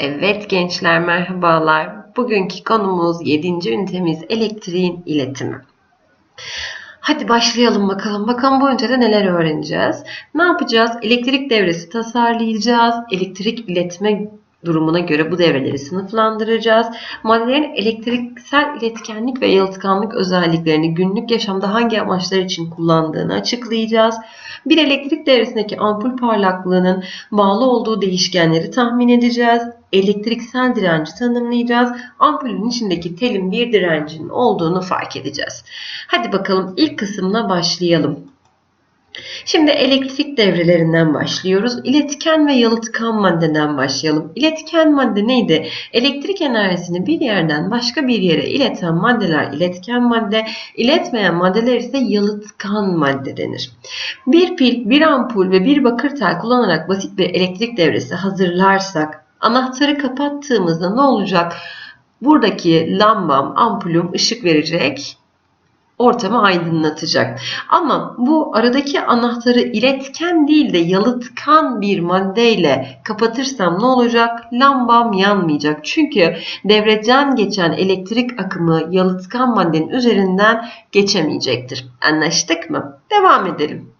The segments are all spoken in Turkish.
Evet gençler merhabalar. Bugünkü konumuz 7. ünitemiz elektriğin iletimi. Hadi başlayalım bakalım. Bakalım bu ünitede neler öğreneceğiz? Ne yapacağız? Elektrik devresi tasarlayacağız. Elektrik iletme durumuna göre bu devreleri sınıflandıracağız. Maddelerin elektriksel iletkenlik ve yalıtkanlık özelliklerini günlük yaşamda hangi amaçlar için kullandığını açıklayacağız. Bir elektrik devresindeki ampul parlaklığının bağlı olduğu değişkenleri tahmin edeceğiz. Elektriksel direnci tanımlayacağız. Ampulün içindeki telin bir direncinin olduğunu fark edeceğiz. Hadi bakalım ilk kısımla başlayalım. Şimdi elektrik devrelerinden başlıyoruz. İletken ve yalıtkan maddeden başlayalım. İletken madde neydi? Elektrik enerjisini bir yerden başka bir yere ileten maddeler iletken madde, iletmeyen maddeler ise yalıtkan madde denir. Bir pil, bir ampul ve bir bakır tel kullanarak basit bir elektrik devresi hazırlarsak anahtarı kapattığımızda ne olacak? Buradaki lambam, ampulüm ışık verecek ortamı aydınlatacak. Ama bu aradaki anahtarı iletken değil de yalıtkan bir maddeyle kapatırsam ne olacak? Lambam yanmayacak. Çünkü devreden geçen elektrik akımı yalıtkan maddenin üzerinden geçemeyecektir. Anlaştık mı? Devam edelim.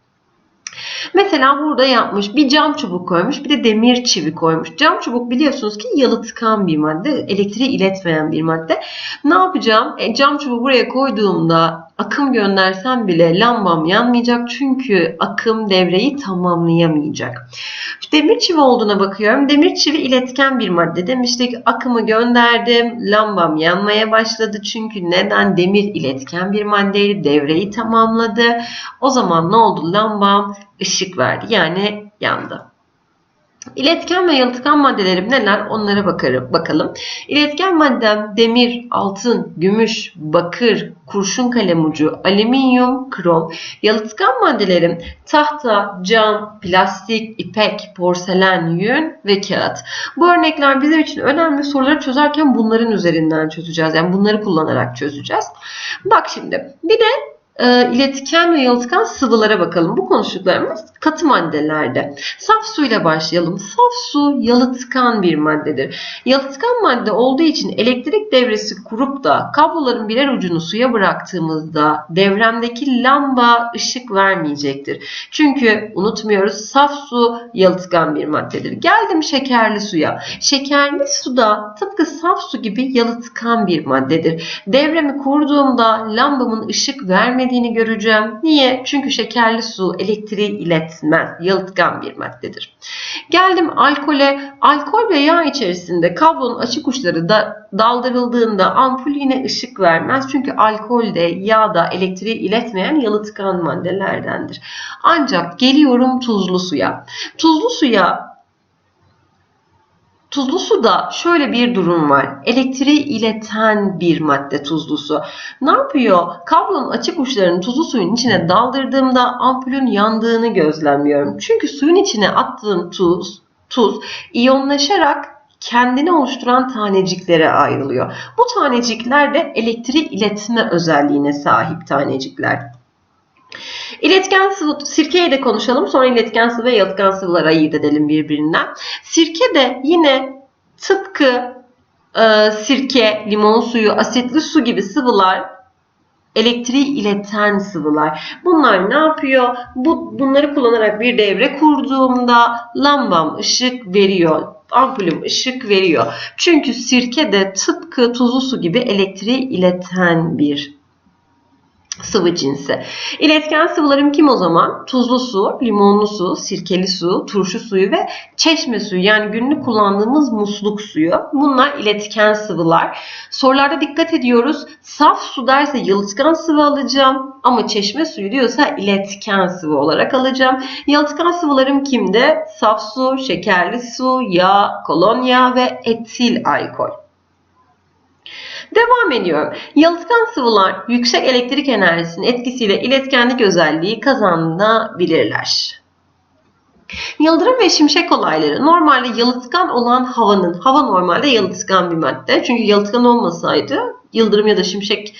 Mesela burada yapmış bir cam çubuk koymuş bir de demir çivi koymuş. Cam çubuk biliyorsunuz ki yalıtkan bir madde, elektriği iletmeyen bir madde. Ne yapacağım? E, cam çubuğu buraya koyduğumda akım göndersem bile lambam yanmayacak çünkü akım devreyi tamamlayamayacak. Demir çivi olduğuna bakıyorum. Demir çivi iletken bir madde. Demiştik akımı gönderdim. Lambam yanmaya başladı. Çünkü neden? Demir iletken bir maddeydi. Devreyi tamamladı. O zaman ne oldu? Lambam ışık verdi. Yani yandı. İletken ve yalıtkan maddelerim neler? Onlara bakarım, bakalım. İletken maddem demir, altın, gümüş, bakır, kurşun kalem ucu, alüminyum, krom. Yalıtkan maddelerim tahta, cam, plastik, ipek, porselen, yün ve kağıt. Bu örnekler bizim için önemli soruları çözerken bunların üzerinden çözeceğiz. Yani bunları kullanarak çözeceğiz. Bak şimdi bir de e, iletken ve yalıtkan sıvılara bakalım. Bu konuştuklarımız katı maddelerde. Saf su ile başlayalım. Saf su yalıtkan bir maddedir. Yalıtkan madde olduğu için elektrik devresi kurup da kabloların birer ucunu suya bıraktığımızda devremdeki lamba ışık vermeyecektir. Çünkü unutmuyoruz saf su yalıtkan bir maddedir. Geldim şekerli suya. Şekerli suda tıpkı saf su gibi yalıtkan bir maddedir. Devremi kurduğumda lambamın ışık vermediğini göreceğim. Niye? Çünkü şekerli su elektriği iletmez. Yalıtkan bir maddedir. Geldim alkole. Alkol ve yağ içerisinde kablonun açık uçları da daldırıldığında ampul yine ışık vermez. Çünkü alkol de yağ da elektriği iletmeyen yalıtkan maddelerdendir. Ancak geliyorum tuzlu suya. Tuzlu suya Tuzlu suda şöyle bir durum var. Elektriği ileten bir madde tuzlu su. Ne yapıyor? Kablonun açık uçlarını tuzlu suyun içine daldırdığımda ampulün yandığını gözlemliyorum. Çünkü suyun içine attığım tuz, tuz iyonlaşarak kendini oluşturan taneciklere ayrılıyor. Bu tanecikler de elektriği iletme özelliğine sahip tanecikler. İletken sıvı, sirkeyi de konuşalım. Sonra iletken sıvı ve yalıtkan sıvıları ayırt edelim birbirinden. Sirke de yine tıpkı e, sirke, limon suyu, asitli su gibi sıvılar elektriği ileten sıvılar. Bunlar ne yapıyor? Bu, bunları kullanarak bir devre kurduğumda lambam ışık veriyor. Ampulüm ışık veriyor. Çünkü sirke de tıpkı tuzlu su gibi elektriği ileten bir sıvı cinsi. İletken sıvılarım kim o zaman? Tuzlu su, limonlu su, sirkeli su, turşu suyu ve çeşme suyu yani günlük kullandığımız musluk suyu. Bunlar iletken sıvılar. Sorularda dikkat ediyoruz. Saf su derse yalıtkan sıvı alacağım ama çeşme suyu diyorsa iletken sıvı olarak alacağım. Yalıtkan sıvılarım kimde? Saf su, şekerli su, yağ, kolonya ve etil alkol. Devam ediyor. Yalıtkan sıvılar yüksek elektrik enerjisinin etkisiyle iletkenlik özelliği kazanabilirler. Yıldırım ve şimşek olayları normalde yalıtkan olan havanın, hava normalde yalıtkan bir madde. Çünkü yalıtkan olmasaydı yıldırım ya da şimşek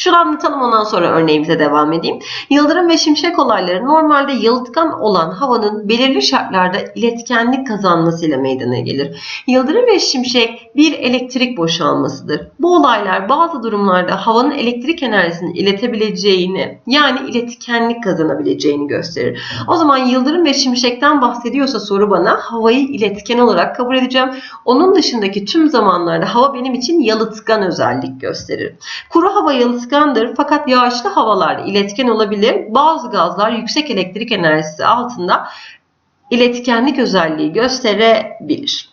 Şunu anlatalım ondan sonra örneğimize devam edeyim. Yıldırım ve şimşek olayları normalde yalıtkan olan havanın belirli şartlarda iletkenlik kazanmasıyla meydana gelir. Yıldırım ve şimşek bir elektrik boşalmasıdır. Bu olaylar bazı durumlarda havanın elektrik enerjisini iletebileceğini yani iletkenlik kazanabileceğini gösterir. O zaman yıldırım ve şimşekten bahsediyorsa soru bana havayı iletken olarak kabul edeceğim. Onun dışındaki tüm zamanlarda hava benim için yalıtkan özellik gösterir. Kuru hava yalıtkandır fakat yağışlı havalarda iletken olabilir. Bazı gazlar yüksek elektrik enerjisi altında iletkenlik özelliği gösterebilir.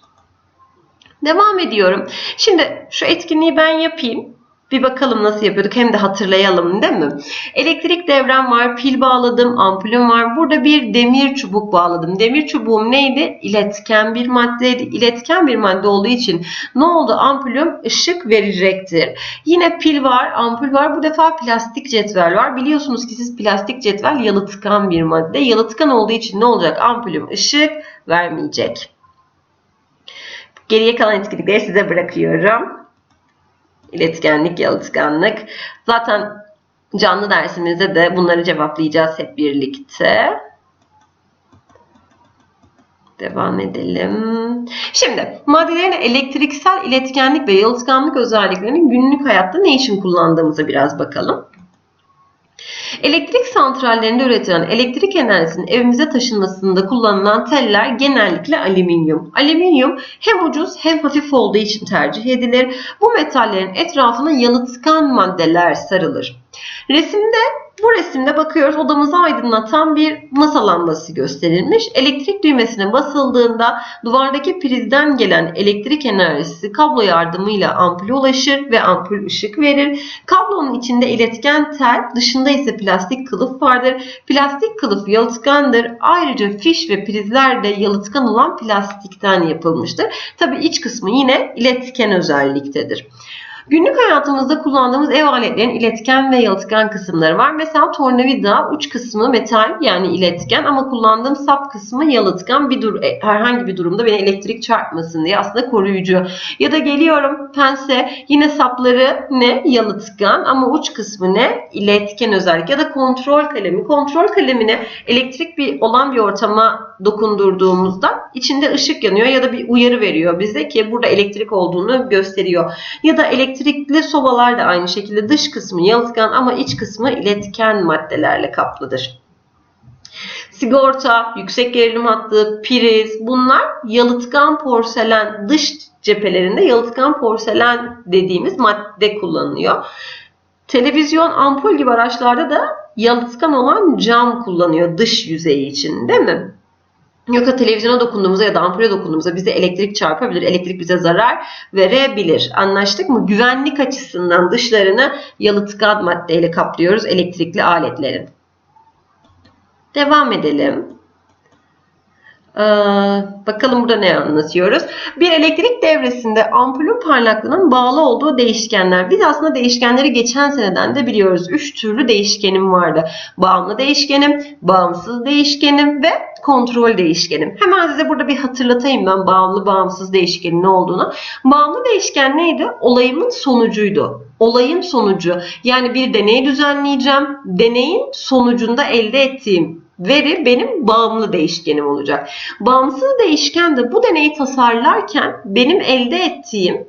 Devam ediyorum. Şimdi şu etkinliği ben yapayım. Bir bakalım nasıl yapıyorduk hem de hatırlayalım değil mi? Elektrik devrem var, pil bağladım, ampulüm var. Burada bir demir çubuk bağladım. Demir çubuğum neydi? İletken bir maddeydi. İletken bir madde olduğu için ne oldu? Ampulüm ışık verecektir. Yine pil var, ampul var. Bu defa plastik cetvel var. Biliyorsunuz ki siz plastik cetvel yalıtkan bir madde. Yalıtkan olduğu için ne olacak? Ampulüm ışık vermeyecek. Geriye kalan etkinlikleri size bırakıyorum. İletkenlik, yalıtkanlık. Zaten canlı dersimizde de bunları cevaplayacağız hep birlikte. Devam edelim. Şimdi maddelerin elektriksel iletkenlik ve yalıtkanlık özelliklerinin günlük hayatta ne için kullandığımıza biraz bakalım. Elektrik santrallerinde üretilen elektrik enerjisinin evimize taşınmasında kullanılan teller genellikle alüminyum. Alüminyum hem ucuz hem hafif olduğu için tercih edilir. Bu metallerin etrafına yalıtkan maddeler sarılır. Resimde bu resimde bakıyoruz odamızı aydınlatan bir masa lambası gösterilmiş. Elektrik düğmesine basıldığında duvardaki prizden gelen elektrik enerjisi kablo yardımıyla ampule ulaşır ve ampul ışık verir. Kablonun içinde iletken tel, dışında ise plastik kılıf vardır. Plastik kılıf yalıtkandır. Ayrıca fiş ve prizler de yalıtkan olan plastikten yapılmıştır. Tabi iç kısmı yine iletken özelliktedir. Günlük hayatımızda kullandığımız ev aletlerinin iletken ve yalıtkan kısımları var. Mesela tornavida uç kısmı metal yani iletken ama kullandığım sap kısmı yalıtkan bir dur e, herhangi bir durumda beni elektrik çarpmasın diye aslında koruyucu. Ya da geliyorum pense yine sapları ne yalıtkan ama uç kısmı ne iletken özellik ya da kontrol kalemi. Kontrol kalemine elektrik bir olan bir ortama dokundurduğumuzda içinde ışık yanıyor ya da bir uyarı veriyor bize ki burada elektrik olduğunu gösteriyor. Ya da elektrikli sobalar da aynı şekilde dış kısmı yalıtkan ama iç kısmı iletken maddelerle kaplıdır. Sigorta, yüksek gerilim hattı, priz bunlar yalıtkan porselen dış cephelerinde yalıtkan porselen dediğimiz madde kullanılıyor. Televizyon, ampul gibi araçlarda da yalıtkan olan cam kullanıyor dış yüzeyi için değil mi? Yoksa televizyona dokunduğumuzda ya da ampule dokunduğumuzda bize elektrik çarpabilir. Elektrik bize zarar verebilir. Anlaştık mı? Güvenlik açısından dışlarını yalıtkan maddeyle kaplıyoruz elektrikli aletlerin. Devam edelim. Ee, bakalım burada ne anlatıyoruz. Bir elektrik devresinde ampulün parlaklığının bağlı olduğu değişkenler. Biz aslında değişkenleri geçen seneden de biliyoruz. Üç türlü değişkenim vardı. Bağımlı değişkenim, bağımsız değişkenim ve kontrol değişkenim. Hemen size burada bir hatırlatayım ben bağımlı bağımsız değişkenin ne olduğunu. Bağımlı değişken neydi? Olayımın sonucuydu. Olayın sonucu. Yani bir deney düzenleyeceğim. Deneyin sonucunda elde ettiğim veri benim bağımlı değişkenim olacak. Bağımsız değişken de bu deneyi tasarlarken benim elde ettiğim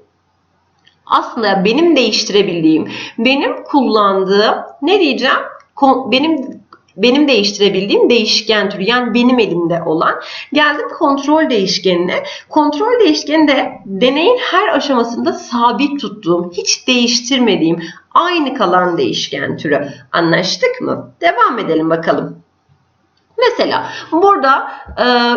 aslında benim değiştirebildiğim, benim kullandığım ne diyeceğim? Benim benim değiştirebildiğim değişken türü yani benim elimde olan. Geldim kontrol değişkenine. Kontrol değişkeni de deneyin her aşamasında sabit tuttuğum, hiç değiştirmediğim, aynı kalan değişken türü. Anlaştık mı? Devam edelim bakalım. Mesela burada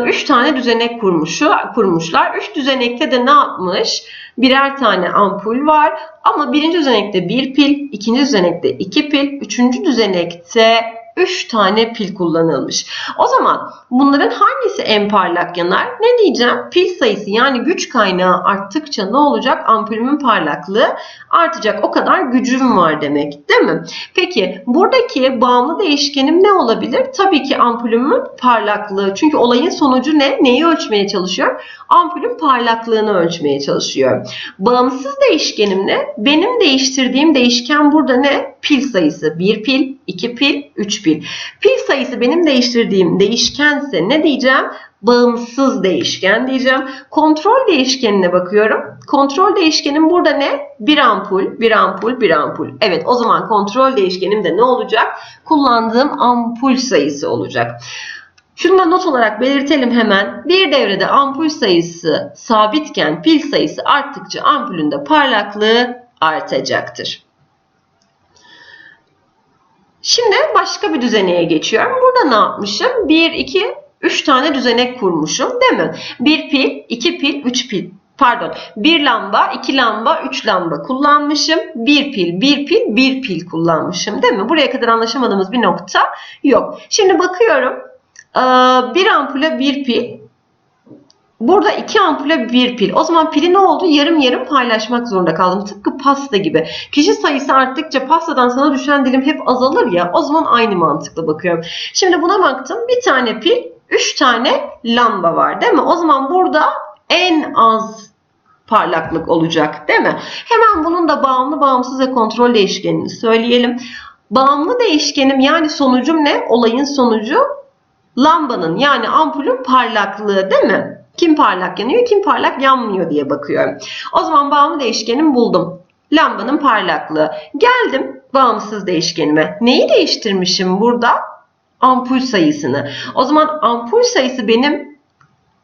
3 e, tane düzenek kurmuşu, kurmuşlar. 3 düzenekte de ne yapmış? Birer tane ampul var ama birinci düzenekte bir pil, ikinci düzenekte iki pil, üçüncü düzenekte 3 tane pil kullanılmış. O zaman bunların hangisi en parlak yanar? Ne diyeceğim? Pil sayısı yani güç kaynağı arttıkça ne olacak? Ampulümün parlaklığı artacak. O kadar gücüm var demek değil mi? Peki buradaki bağımlı değişkenim ne olabilir? Tabii ki ampulümün parlaklığı. Çünkü olayın sonucu ne? Neyi ölçmeye çalışıyor? Ampulün parlaklığını ölçmeye çalışıyor. Bağımsız değişkenim ne? Benim değiştirdiğim değişken burada ne? Pil sayısı. 1 pil, 2 pil, 3 pil. Pil sayısı benim değiştirdiğim değişkense ne diyeceğim? Bağımsız değişken diyeceğim. Kontrol değişkenine bakıyorum. Kontrol değişkenim burada ne? Bir ampul, bir ampul, bir ampul. Evet o zaman kontrol değişkenim de ne olacak? Kullandığım ampul sayısı olacak. Şunu da not olarak belirtelim hemen. Bir devrede ampul sayısı sabitken pil sayısı arttıkça ampulün de parlaklığı artacaktır. Şimdi başka bir düzeneye geçiyorum. Burada ne yapmışım? 1, 2, 3 tane düzenek kurmuşum değil mi? 1 pil, 2 pil, 3 pil. Pardon. 1 lamba, 2 lamba, 3 lamba kullanmışım. 1 pil, 1 pil, 1 pil kullanmışım değil mi? Buraya kadar anlaşamadığımız bir nokta yok. Şimdi bakıyorum. Bir ampule 1 pil, Burada iki ampule bir pil. O zaman pili ne oldu? Yarım yarım paylaşmak zorunda kaldım. Tıpkı pasta gibi. Kişi sayısı arttıkça pastadan sana düşen dilim hep azalır ya. O zaman aynı mantıkla bakıyorum. Şimdi buna baktım. Bir tane pil, üç tane lamba var değil mi? O zaman burada en az parlaklık olacak değil mi? Hemen bunun da bağımlı, bağımsız ve kontrol değişkenini söyleyelim. Bağımlı değişkenim yani sonucum ne? Olayın sonucu lambanın yani ampulün parlaklığı değil mi? Kim parlak yanıyor, kim parlak yanmıyor diye bakıyorum. O zaman bağımlı değişkenim buldum. Lambanın parlaklığı. Geldim bağımsız değişkenime. Neyi değiştirmişim burada? Ampul sayısını. O zaman ampul sayısı benim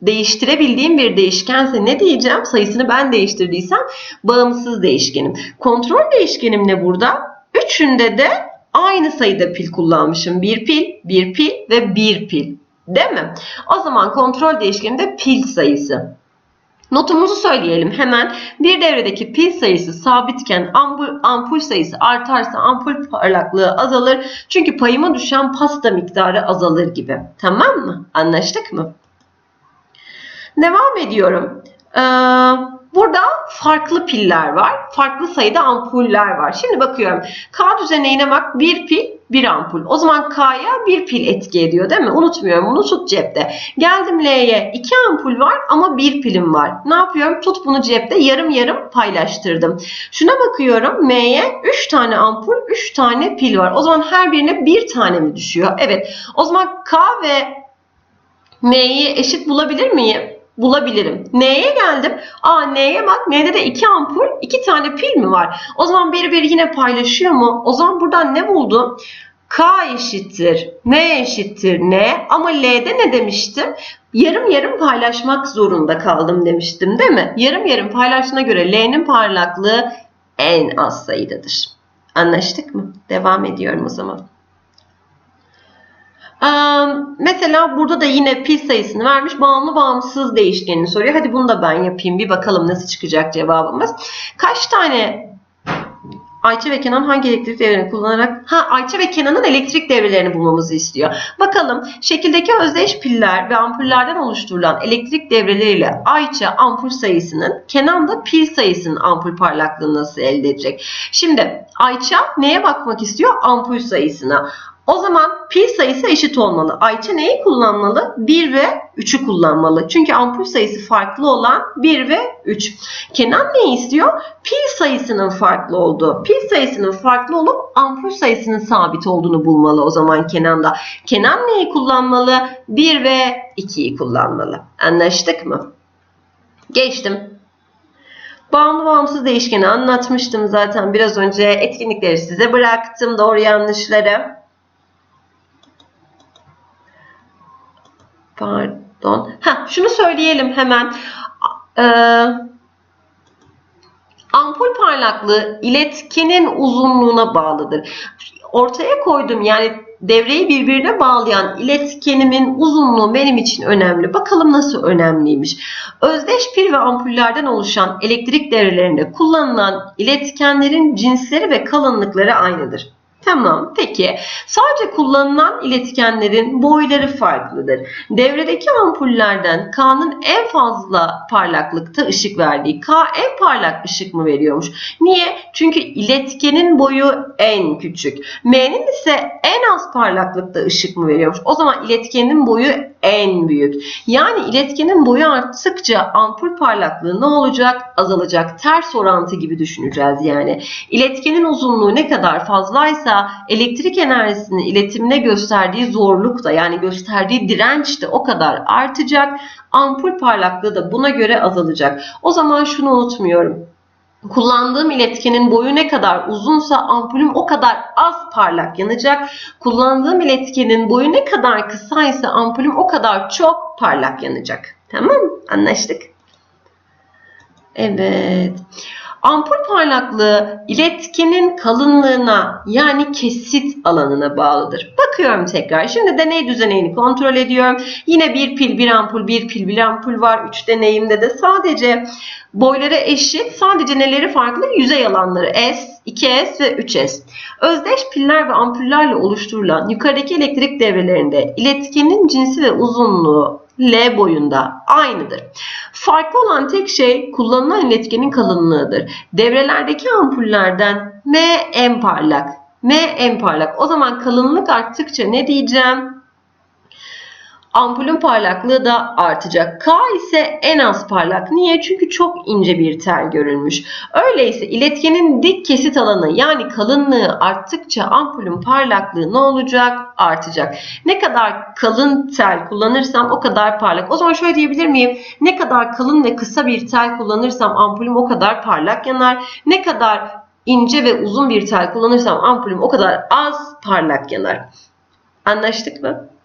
değiştirebildiğim bir değişkense ne diyeceğim? Sayısını ben değiştirdiysem bağımsız değişkenim. Kontrol değişkenim ne burada? Üçünde de aynı sayıda pil kullanmışım. Bir pil, bir pil ve bir pil. Değil mi? O zaman kontrol değişkeninde pil sayısı. Notumuzu söyleyelim hemen. Bir devredeki pil sayısı sabitken ampul, ampul sayısı artarsa ampul parlaklığı azalır. Çünkü payıma düşen pasta miktarı azalır gibi. Tamam mı? Anlaştık mı? Devam ediyorum. Ee, burada farklı piller var. Farklı sayıda ampuller var. Şimdi bakıyorum. K düzenine bak. Bir pil bir ampul. O zaman K'ya bir pil etki ediyor değil mi? Unutmuyorum bunu tut cepte. Geldim L'ye iki ampul var ama bir pilim var. Ne yapıyorum? Tut bunu cepte yarım yarım paylaştırdım. Şuna bakıyorum M'ye 3 tane ampul 3 tane pil var. O zaman her birine bir tane mi düşüyor? Evet. O zaman K ve M'yi eşit bulabilir miyim? Bulabilirim. N'ye geldim. Aa N'ye bak. N'de de iki ampul, iki tane pil mi var? O zaman biri biri yine paylaşıyor mu? O zaman buradan ne buldum? K eşittir, M eşittir N ama L'de ne demiştim? Yarım yarım paylaşmak zorunda kaldım demiştim değil mi? Yarım yarım paylaştığına göre L'nin parlaklığı en az sayıdadır. Anlaştık mı? Devam ediyorum o zaman. Mesela burada da yine pil sayısını vermiş. Bağımlı bağımsız değişkenini soruyor. Hadi bunu da ben yapayım. Bir bakalım nasıl çıkacak cevabımız. Kaç tane Ayça ve Kenan hangi elektrik devrelerini kullanarak ha Ayça ve Kenan'ın elektrik devrelerini bulmamızı istiyor. Bakalım şekildeki özdeş piller ve ampullerden oluşturulan elektrik devreleriyle Ayça ampul sayısının Kenan da pil sayısının ampul parlaklığını nasıl elde edecek? Şimdi Ayça neye bakmak istiyor? Ampul sayısına. O zaman pil sayısı eşit olmalı. Ayça neyi kullanmalı? 1 ve 3'ü kullanmalı. Çünkü ampul sayısı farklı olan 1 ve 3. Kenan ne istiyor? Pil sayısının farklı olduğu. Pil sayısının farklı olup ampul sayısının sabit olduğunu bulmalı o zaman Kenan da. Kenan neyi kullanmalı? 1 ve 2'yi kullanmalı. Anlaştık mı? Geçtim. Bağımlı bağımsız değişkeni anlatmıştım zaten biraz önce. Etkinlikleri size bıraktım. Doğru yanlışları. Pardon. Ha, şunu söyleyelim hemen. Ee, ampul parlaklığı iletkenin uzunluğuna bağlıdır. Ortaya koydum yani devreyi birbirine bağlayan iletkenimin uzunluğu benim için önemli. Bakalım nasıl önemliymiş. Özdeş pil ve ampullerden oluşan elektrik devrelerinde kullanılan iletkenlerin cinsleri ve kalınlıkları aynıdır. Tamam peki. Sadece kullanılan iletkenlerin boyları farklıdır. Devredeki ampullerden K'nın en fazla parlaklıkta ışık verdiği K en parlak ışık mı veriyormuş? Niye? Çünkü iletkenin boyu en küçük. M'nin ise en az parlaklıkta ışık mı veriyormuş? O zaman iletkenin boyu en büyük. Yani iletkenin boyu arttıkça ampul parlaklığı ne olacak? Azalacak. Ters orantı gibi düşüneceğiz yani. İletkenin uzunluğu ne kadar fazlaysa elektrik enerjisinin iletimine gösterdiği zorluk da yani gösterdiği direnç de o kadar artacak. Ampul parlaklığı da buna göre azalacak. O zaman şunu unutmuyorum. Kullandığım iletkenin boyu ne kadar uzunsa ampulüm o kadar az parlak yanacak. Kullandığım iletkenin boyu ne kadar kısaysa ampulüm o kadar çok parlak yanacak. Tamam? Anlaştık. Evet. Ampul parlaklığı iletkenin kalınlığına yani kesit alanına bağlıdır. Bakıyorum tekrar. Şimdi deney düzenini kontrol ediyorum. Yine bir pil, bir ampul, bir pil, bir ampul var. Üç deneyimde de sadece boyları eşit. Sadece neleri farklı? Yüzey alanları S, 2S ve 3S. Özdeş piller ve ampullerle oluşturulan yukarıdaki elektrik devrelerinde iletkenin cinsi ve uzunluğu L boyunda aynıdır. Farklı olan tek şey kullanılan iletkenin kalınlığıdır. Devrelerdeki ampullerden M en parlak. M en parlak. O zaman kalınlık arttıkça ne diyeceğim? Ampulün parlaklığı da artacak. K ise en az parlak. Niye? Çünkü çok ince bir tel görülmüş. Öyleyse iletkenin dik kesit alanı yani kalınlığı arttıkça ampulün parlaklığı ne olacak? Artacak. Ne kadar kalın tel kullanırsam o kadar parlak. O zaman şöyle diyebilir miyim? Ne kadar kalın ve kısa bir tel kullanırsam ampulüm o kadar parlak yanar. Ne kadar ince ve uzun bir tel kullanırsam ampulüm o kadar az parlak yanar. Anlaştık mı?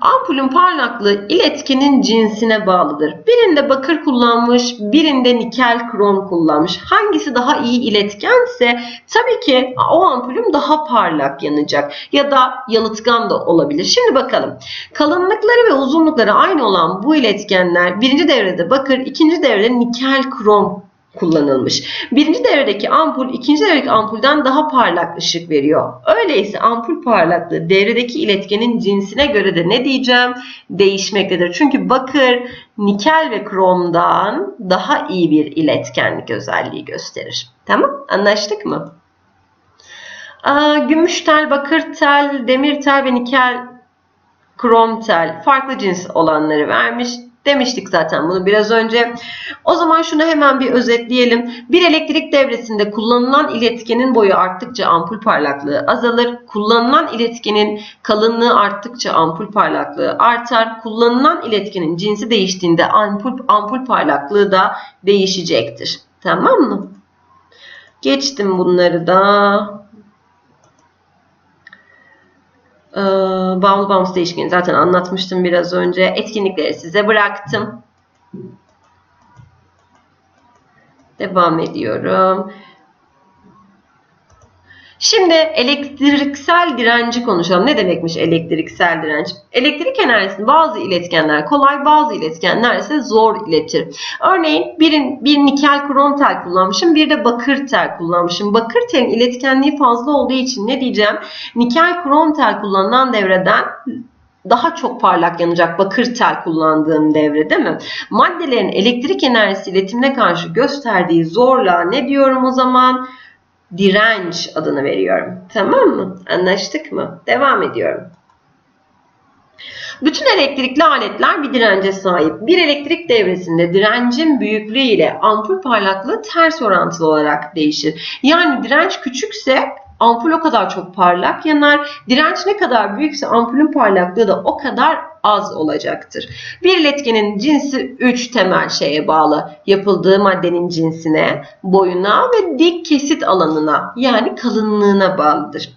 Ampulün parlaklığı iletkenin cinsine bağlıdır. Birinde bakır kullanmış, birinde nikel krom kullanmış. Hangisi daha iyi iletkense tabii ki o ampulüm daha parlak yanacak ya da yalıtkan da olabilir. Şimdi bakalım. Kalınlıkları ve uzunlukları aynı olan bu iletkenler birinci devrede bakır, ikinci devrede nikel krom kullanılmış. Birinci devredeki ampul ikinci devredeki ampulden daha parlak ışık veriyor. Öyleyse ampul parlaklığı devredeki iletkenin cinsine göre de ne diyeceğim? Değişmektedir. Çünkü bakır, nikel ve kromdan daha iyi bir iletkenlik özelliği gösterir. Tamam? Anlaştık mı? Aa, gümüş tel, bakır tel, demir tel ve nikel krom tel farklı cins olanları vermiş. Demiştik zaten bunu biraz önce. O zaman şunu hemen bir özetleyelim. Bir elektrik devresinde kullanılan iletkenin boyu arttıkça ampul parlaklığı azalır. Kullanılan iletkenin kalınlığı arttıkça ampul parlaklığı artar. Kullanılan iletkenin cinsi değiştiğinde ampul, ampul parlaklığı da değişecektir. Tamam mı? Geçtim bunları da. Ee, bağımlı bağımsız değişkeni zaten anlatmıştım biraz önce. Etkinlikleri size bıraktım. Devam ediyorum. Şimdi elektriksel direnci konuşalım. Ne demekmiş elektriksel direnç? Elektrik enerjisini bazı iletkenler kolay, bazı iletkenler ise zor iletir. Örneğin birin, bir nikel krom tel kullanmışım, bir de bakır tel kullanmışım. Bakır telin iletkenliği fazla olduğu için ne diyeceğim? Nikel krom tel kullanılan devreden daha çok parlak yanacak bakır tel kullandığım devre değil mi? Maddelerin elektrik enerjisi iletimine karşı gösterdiği zorluğa ne diyorum o zaman? Direnç adını veriyorum. Tamam mı? Anlaştık mı? Devam ediyorum. Bütün elektrikli aletler bir dirence sahip. Bir elektrik devresinde direncin büyüklüğü ile ampul parlaklığı ters orantılı olarak değişir. Yani direnç küçükse ampul o kadar çok parlak yanar. Direnç ne kadar büyükse ampulün parlaklığı da o kadar az olacaktır. Bir iletkenin cinsi 3 temel şeye bağlı. Yapıldığı maddenin cinsine, boyuna ve dik kesit alanına yani kalınlığına bağlıdır.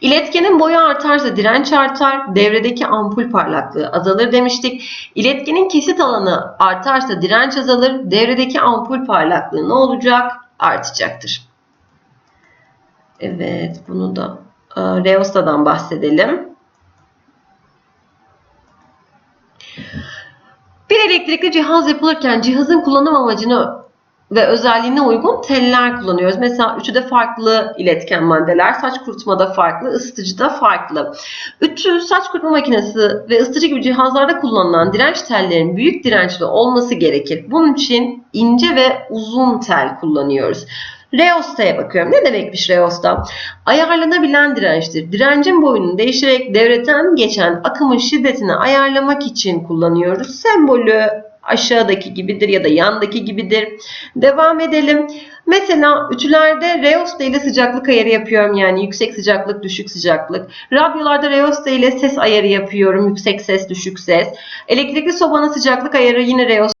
İletkenin boyu artarsa direnç artar, devredeki ampul parlaklığı azalır demiştik. İletkenin kesit alanı artarsa direnç azalır, devredeki ampul parlaklığı ne olacak? Artacaktır. Evet, bunu da e, Reosta'dan bahsedelim. Bir elektrikli cihaz yapılırken cihazın kullanım amacını ve özelliğine uygun teller kullanıyoruz. Mesela ütüde farklı iletken maddeler, saç kurutmada farklı, ısıtıcıda farklı. Ütü, saç kurutma makinesi ve ısıtıcı gibi cihazlarda kullanılan direnç tellerin büyük dirençli olması gerekir. Bunun için ince ve uzun tel kullanıyoruz. Reosta'ya bakıyorum. Ne demekmiş reosta? Ayarlanabilen dirençtir. Direncin boyunu değiştirerek devreden geçen akımın şiddetini ayarlamak için kullanıyoruz. Sembolü aşağıdaki gibidir ya da yandaki gibidir. Devam edelim. Mesela ütülerde reosta ile sıcaklık ayarı yapıyorum. Yani yüksek sıcaklık, düşük sıcaklık. Radyolarda reosta ile ses ayarı yapıyorum. Yüksek ses, düşük ses. Elektrikli sobanın sıcaklık ayarı yine reosta